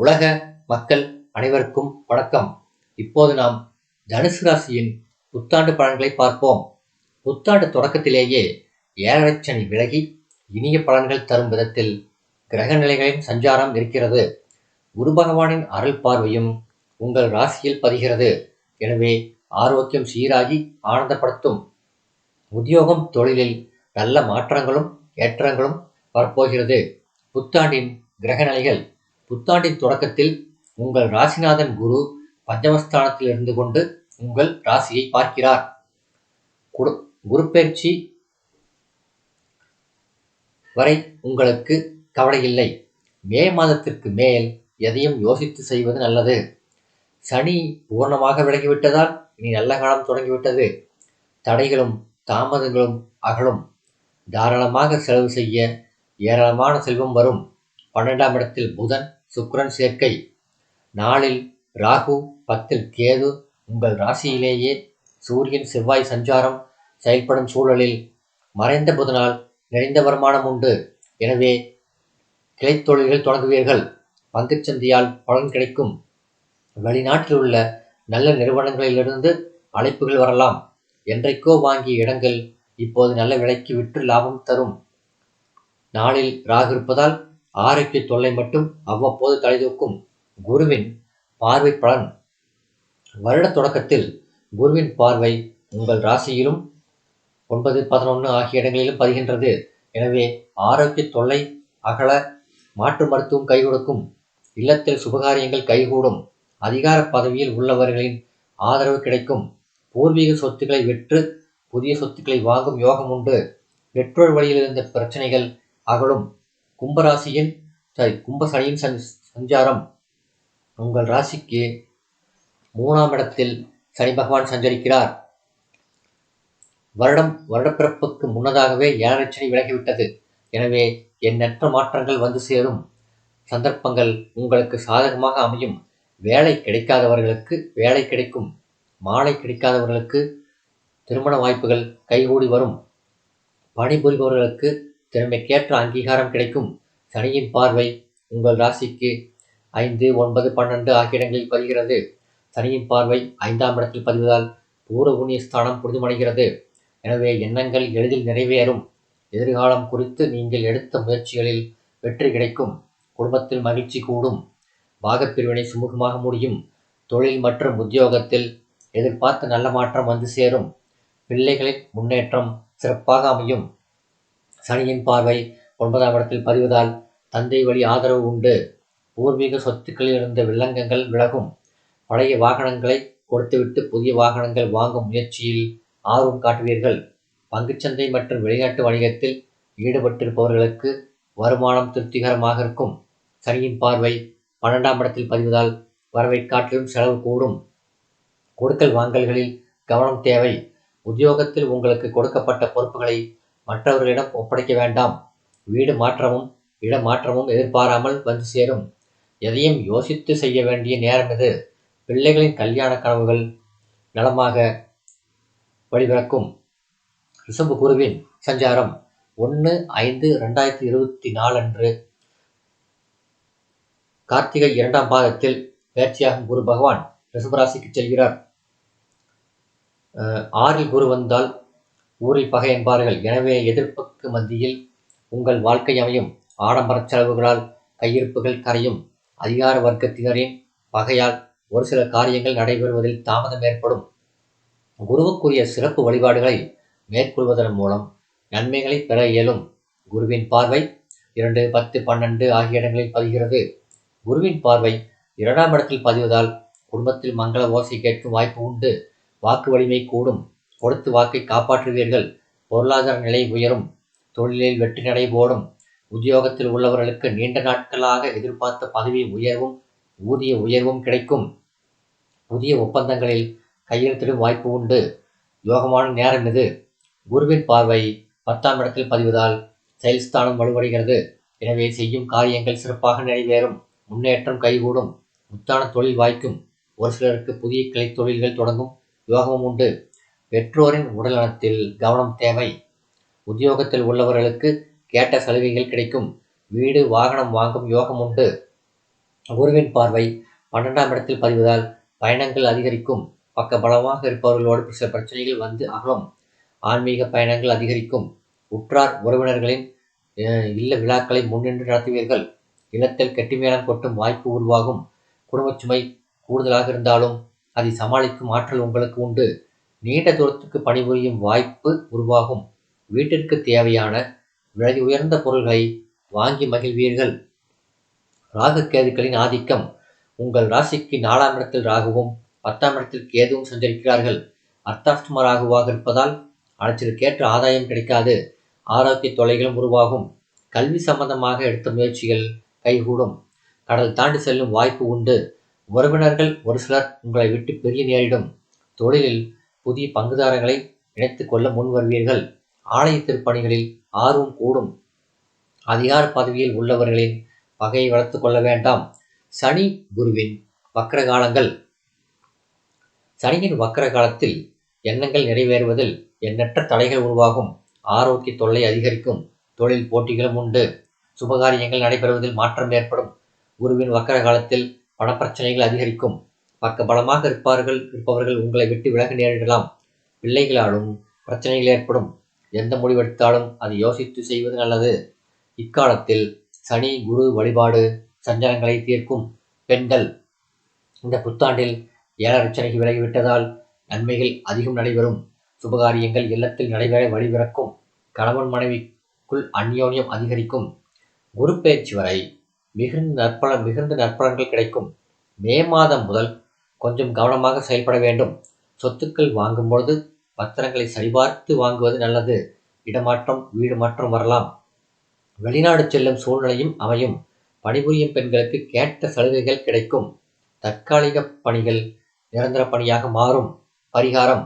உலக மக்கள் அனைவருக்கும் வணக்கம். இப்போது நாம் தனுசு ராசியின் புத்தாண்டு பலன்களை பார்ப்போம். புத்தாண்டு தொடக்கத்திலேயே ஏழரை விலகி இனிய பலன்கள் தரும் விதத்தில் கிரக நிலைகளின் சஞ்சாரம் இருக்கிறது. குரு பகவானின் அருள் பார்வையும் உங்கள் ராசியில் பதிகிறது. எனவே ஆரோக்கியம் சீராகி ஆனந்தப்படுத்தும். உத்தியோகம் தொழிலில் நல்ல மாற்றங்களும் ஏற்றங்களும் வரப்போகிறது. புத்தாண்டின் கிரக நிலைகள் புத்தாண்டின் தொடக்கத்தில் உங்கள் ராசிநாதன் குரு பஞ்சமஸ்தானத்தில் இருந்து கொண்டு உங்கள் ராசியை பார்க்கிறார். குரு குரு பயிற்சி வரை உங்களுக்கு கவலை இல்லை மே மாதத்திற்கு மேல் எதையும் யோசித்து செய்வது நல்லது. சனி பூர்ணமாக விலகிவிட்டதால் இனி நல்ல காலம் தொடங்கிவிட்டது. தடைகளும் தாமதங்களும் அகலும். தாராளமாக செலவு செய்ய ஏராளமான செல்வம் வரும். பன்னெண்டாம் இடத்தில் புதன் சுக்ரன் சேர்க்கை. நாளில் ராகு பத்தில் கேது உங்கள் ராசியிலேயே சூரியன் செவ்வாய் சஞ்சாரம் செயல்படும் சூழலில் மறைந்த புதனால் நிறைந்த வருமானம் உண்டு. எனவே கிளைத்தொழில்கள் தொடங்குவீர்கள். பங்குச்சந்தையால் பலன் கிடைக்கும். வெளிநாட்டில் உள்ள நல்ல நிறுவனங்களிலிருந்து அழைப்புகள் வரலாம். என்றைக்கோ வாங்கிய இடங்கள் இப்போது நல்ல விலைக்கு விற்று லாபம் தரும். நாளில் ராகு இருப்பதால் ஆரோக்கிய தொல்லை மட்டும் அவ்வப்போது தலைதூக்கும் குருவின் பார்வை பலன். வருட தொடக்கத்தில் குருவின் பார்வை உங்கள் ராசியிலும் ஒன்பது பதினொன்று ஆகிய இடங்களிலும் பதிகின்றது. எனவே ஆரோக்கிய தொல்லை அகல மாற்று மருத்துவம் கை கொடுக்கும் இல்லத்தில் சுபகாரியங்கள் கைகூடும் அதிகார பதவியில் உள்ளவர்களின் ஆதரவு கிடைக்கும் பூர்வீக சொத்துக்களை விற்று புதிய சொத்துக்களை வாங்கும் யோகம் உண்டு. பெற்றோர் வழியில் இருந்த பிரச்சனைகள் அகலும். கும்பராசியின் சாரி கும்பசனியின் சஞ்சாரம். உங்கள் ராசிக்கு மூணாம் இடத்தில் சனி பகவான் சஞ்சரிக்கிறார். வருடம் வருடப்பிறப்புக்கு முன்னதாகவே ஏழரை விலகிவிட்டது. எனவே எண்ணற்ற மாற்றங்கள் வந்து சேரும். சந்தர்ப்பங்கள் உங்களுக்கு சாதகமாக அமையும். வேலை கிடைக்காதவர்களுக்கு வேலை கிடைக்கும். மாலை கிடைக்காதவர்களுக்கு திருமண வாய்ப்புகள் கைகூடி வரும். பணிபுரிபவர்களுக்கு திறமைக்கேற்ற அங்கீகாரம் கிடைக்கும். சனியின் பார்வை உங்கள் ராசிக்கு ஐந்து ஒன்பது பன்னெண்டு ஆகிய இடங்களில் பதிகிறது. சனியின் பார்வை ஐந்தாம் இடத்தில் பதிவதால் பூர்வ புண்ணிய ஸ்தானம் புரிதுமடைகிறது எனவே எண்ணங்கள் எளிதில் நிறைவேறும். எதிர்காலம் குறித்து நீங்கள் எடுத்த முயற்சிகளில் வெற்றி கிடைக்கும். குடும்பத்தில் மகிழ்ச்சி கூடும். பாகப்பிரிவினை சுமூகமாக முடியும். தொழில் மற்றும் உத்தியோகத்தில் எதிர்பார்த்த நல்ல மாற்றம் வந்து சேரும். பிள்ளைகளின் முன்னேற்றம் சிறப்பாக அமையும். சனியின் பார்வை ஒன்பதாம் இடத்தில் பதிவதால் தந்தை வழி ஆதரவு உண்டு. பூர்வீக சொத்துக்களில் இருந்த வில்லங்கங்கள் விலகும். பழைய வாகனங்களை கொடுத்துவிட்டு புதிய வாகனங்கள் வாங்கும் முயற்சியில் ஆர்வம் காட்டுவீர்கள். பங்குச்சந்தை மற்றும் வெளிநாட்டு வணிகத்தில் ஈடுபட்டிருப்பவர்களுக்கு வருமானம் திருப்திகரமாக இருக்கும். சனியின் பார்வை பன்னெண்டாம் இடத்தில் பதிவதால் வரவை காட்டிலும் செலவு கூடும். கொடுக்கல் வாங்கல்களில் கவனம் தேவை. உத்தியோகத்தில் உங்களுக்கு கொடுக்கப்பட்ட பொறுப்புகளை மற்றவர்களிடம் ஒப்படைக்க வேண்டாம். வீடு மாற்றமும் இடமாற்றமும் எதிர்பாராமல் வந்து சேரும். எதையும் யோசித்து செய்ய வேண்டிய நேரம் இது. பிள்ளைகளின் கல்யாண கனவுகள் நலமாக வழிபிறக்கும் ரிஷபு குருவின் சஞ்சாரம் ஒன்று ஐந்து ரெண்டாயிரத்தி இருபத்தி நாலு அன்று. கார்த்திகை இரண்டாம் பாதத்தில் பயிற்சியாகும் குரு பகவான் ரிஷபராசிக்கு செல்கிறார். ஆறில் குரு வந்தால் ஊரில் பகை என்பார்கள் எனவே எதிர்ப்புக்கு மத்தியில் உங்கள் வாழ்க்கை அமையும். ஆடம்பர செலவுகளால் கையிருப்புகள் கரையும். அதிகார வர்க்கத்தினரின் பகையால் ஒரு சில காரியங்கள் நடைபெறுவதில் தாமதம் ஏற்படும். குருவுக்குரிய சிறப்பு வழிபாடுகளை மேற்கொள்வதன் மூலம் நன்மைகளை பெற இயலும். குருவின் பார்வை இரண்டு பத்து பன்னெண்டு ஆகிய இடங்களில் பதிகிறது. குருவின் பார்வை இரண்டாம் இடத்தில் பதிவதால் குடும்பத்தில் மங்கள ஓசை கேட்கும் வாய்ப்பு உண்டு. வாக்கு வலிமை கூடும். கொடுத்து வாக்கை காப்பாற்றுவீர்கள். பொருளாதார நிலை உயரும். தொழிலில் வெற்றி நடை போடும். உத்தியோகத்தில் உள்ளவர்களுக்கு நீண்ட நாட்களாக எதிர்பார்த்த பதவி உயர்வும் ஊதிய உயர்வும் கிடைக்கும். புதிய ஒப்பந்தங்களில் கையெழுத்திடும் வாய்ப்பு உண்டு. யோகமான நேரம் இது. குருவின் பார்வை பத்தாம் இடத்தில் பதிவதால் செயல்ஸ்தானம் வலுவடைகிறது. எனவே செய்யும் காரியங்கள் சிறப்பாக நிறைவேறும். முன்னேற்றம் கைகூடும். முத்தான தொழில் வாய்க்கும். ஒரு சிலருக்கு புதிய கிளை தொழில்கள் தொடங்கும். யோகமும் உண்டு. பெற்றோரின் உடல்நலத்தில் கவனம் தேவை. உத்தியோகத்தில் உள்ளவர்களுக்கு கேட்ட சலுகைகள் கிடைக்கும். வீடு வாகனம் வாங்கும் யோகம் உண்டு. குருவின் பார்வை பன்னெண்டாம் இடத்தில் பதிவதால் பயணங்கள் அதிகரிக்கும். பக்க பலமாக இருப்பவர்களோடு சில பிரச்சனைகள் வந்து அகலும். ஆன்மீக பயணங்கள் அதிகரிக்கும். உற்றார் உறவினர்களின் இல்ல விழாக்களை முன்னின்று நடத்துவீர்கள். இல்லத்தில் கெட்டிமேளம் கொட்டும் வாய்ப்பு உருவாகும். குடும்ப சுமை கூடுதலாக இருந்தாலும் அதை சமாளிக்கும் ஆற்றல் உங்களுக்கு உண்டு. நீண்ட தூரத்துக்கு பணிபுரியும் வாய்ப்பு உருவாகும். வீட்டிற்கு தேவையான விலை உயர்ந்த பொருள்களை வாங்கி மகிழ்வீர்கள். ராகு கேதுக்களின் ஆதிக்கம். உங்கள் ராசிக்கு நாலாம் இடத்தில் ராகுவும் பத்தாம் இடத்தில் கேதுவும் சஞ்சரிக்கிறார்கள். அர்த்தாஷ்டம ராகுவாக இருப்பதால் அலைச்சலுக்கேற்ற ஆதாயம் கிடைக்காது. ஆரோக்கிய தொலைகளும் உருவாகும். கல்வி சம்பந்தமாக எடுத்த முயற்சிகள் கைகூடும். கடல் தாண்டி செல்லும் வாய்ப்பு உண்டு. உறவினர்கள் ஒரு சிலர் உங்களை விட்டு பிரிய நேரிடும். தொழிலில் புதிய பங்குதாரர்களை இணைத்துக் கொள்ள முன் வருவீர்கள். ஆலய திருப்பணிகளில் ஆர்வம் கூடும். அதிகார பதவியில் உள்ளவர்களின் பகையை வளர்த்து கொள்ள வேண்டாம். சனி குருவின் வக்கர காலங்கள் சனியின் வக்கர காலத்தில் எண்ணங்கள் நிறைவேறுவதில் எண்ணற்ற தடைகள் உருவாகும். ஆரோக்கிய தொல்லை அதிகரிக்கும். தொழில் போட்டிகளும் உண்டு. சுபகாரியங்கள் நடைபெறுவதில் மாற்றம் ஏற்படும். குருவின் வக்கர காலத்தில் பணப்பிரச்சனைகள் அதிகரிக்கும். பக்க பலமாக இருப்பார்கள் இருப்பவர்கள் உங்களை விட்டு விலக நேரிடலாம். பிள்ளைகளாலும் பிரச்சனைகள் ஏற்படும். எந்த முடிவெடுத்தாலும் அதை யோசித்து செய்வது நல்லது. இக்காலத்தில் சனி குரு வழிபாடு சஞ்சலங்களை தீர்க்கும் பெண்கள் இந்த புத்தாண்டில் ஏழரச்சனைக்கு விலகிவிட்டதால் நன்மைகள் அதிகம் நடைபெறும். சுபகாரியங்கள் இல்லத்தில் நடைபெற வழிபிறக்கும் கணவன் மனைவிக்குள் அந்யோன்யம் அதிகரிக்கும். குரு பேச்சு வரை மிகுந்த நற்பலன் மிகுந்த நற்பலன்கள் கிடைக்கும். மே மாதம் முதல் கொஞ்சம் கவனமாக செயல்பட வேண்டும். சொத்துக்கள் வாங்கும் பொழுது பத்திரங்களை சரிபார்த்து வாங்குவது நல்லது. இடமாற்றம் வீடு மாற்றம் வரலாம். வெளிநாடு செல்லும் சூழ்நிலையும் அமையும். பணிபுரியும் பெண்களுக்கு கேட்ட சலுகைகள் கிடைக்கும். தற்காலிக பணிகள் நிரந்தர பணியாக மாறும். பரிகாரம்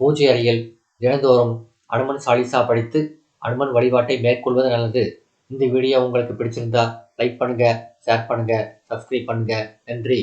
பூஜை அறையில் தினந்தோறும் அனுமன் சாலிசா படித்து அனுமன் வழிபாட்டை மேற்கொள்வது நல்லது. இந்த வீடியோ உங்களுக்கு பிடிச்சிருந்தா லைக் பண்ணுங்கள் ஷேர் பண்ணுங்கள் சப்ஸ்கிரைப் பண்ணுங்க. நன்றி.